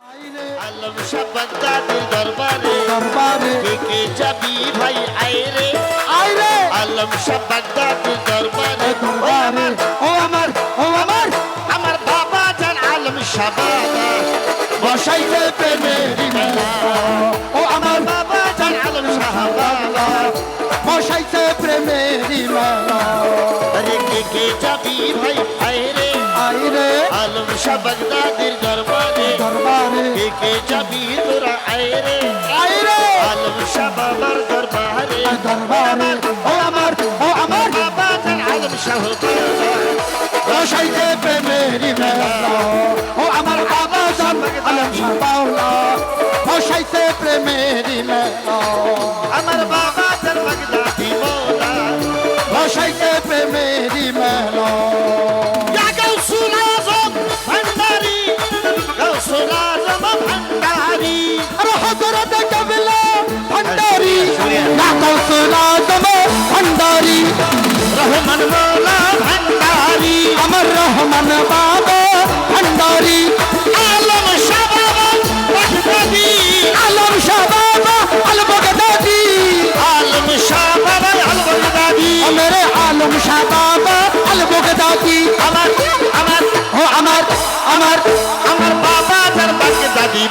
আলম শাবাদাদের দরবারে? দরবারে। কে যাবি ভাই আইরে? আইরে। আলম শাবাদাদের দরবারে? দরবারে। ও আমার ও আমার। আমার বাবা জান আলম শাবাদা বসাইতে প্রেমের মেলা। ও আমার বাবা জান আলম শাহবাদা বসাইতে প্রেমের মেলা। আরে কে কে যাবি ভাই আইরে? আইরে। আলম কে কে যাবি তোরা আইরে আইরে আলম শাবাবার দরবারে দরবারে ও আমার ও আমার বাবা জান আলম শাহবাদা বসাইতে প্রেমের মেলা ও আমার আবাজান আলম সাবাউলা বসাইতে প্রেমের মেলা আমার বাবা জান বাগদাদি মৌলা বসাইতে প্রেমের মেলা না কৌশনাথ ভান্ডারি রহমান মোলা ভান্ডারি আমার রহমান বাবা ভান্ডারি আলম শাহ বাবা আলম শাহ বাবা আলবগদাদি আলম শাহ বাবা আলবগদাদি মেরে আলম শাহ আমার আমার ও আমার আমার আমার বাবা তার বাগদাদি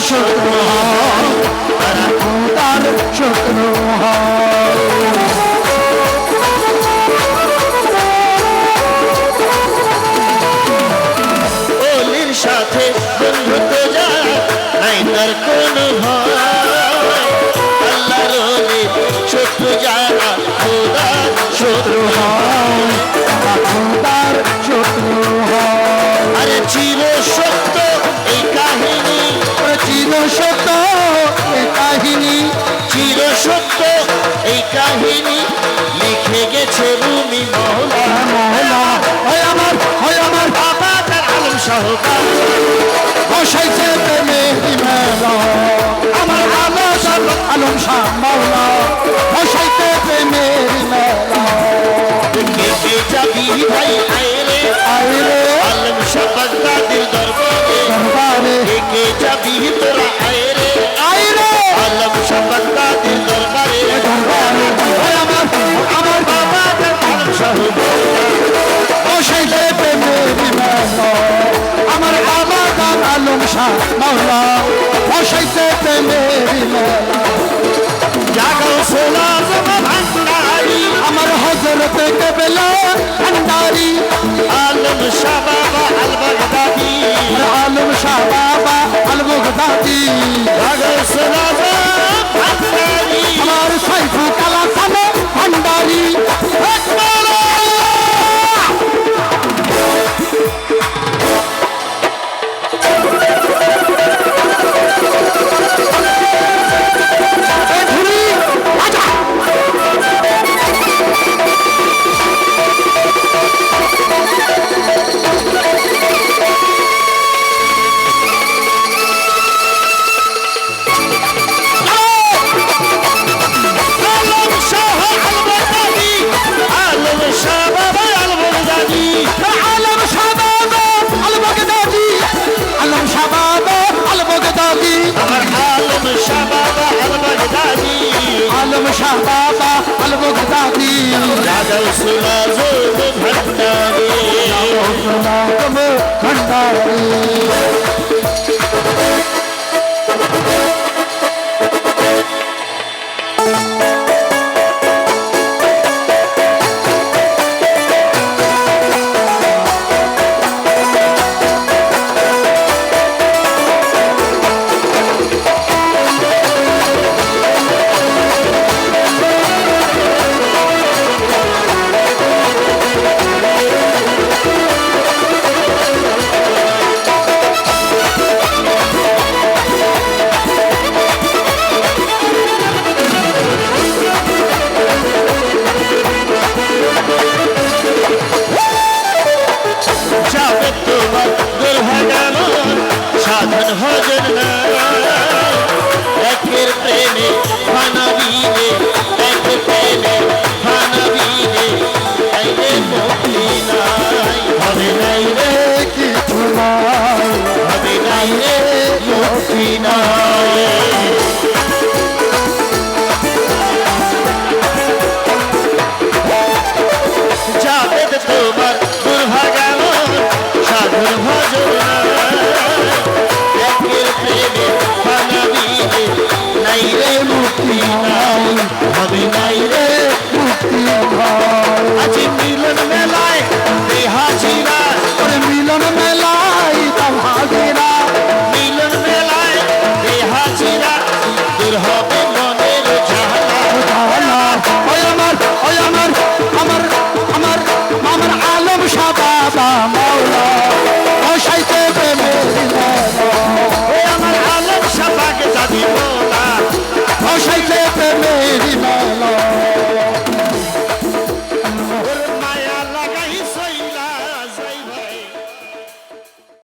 শত্রু হয়। তারা খোদার শত্রু হয়। সত্য, এই কাহিনী লিখে গেছে রুমি মহলা। মহলা হয় আমার হয় আমার বাবা, তার আলম সহকার। বসাইছে আমার আলো আলম মাওলা শাহ মাওলা বসাইতে প্রেমের মেলা জাগো সোলা জমা ভান্ডারি আমার হজরত কেবলা ভান্ডারি। আলম শাবাবা আল বাগদাদি আলম শাহ বাবা আল বগদাদি ভান্ডারি। আমার সাইফু شاہ بابا المغدادی دادا سنا جو بھنڈاری دادا سنا جو بھنڈاری Oh.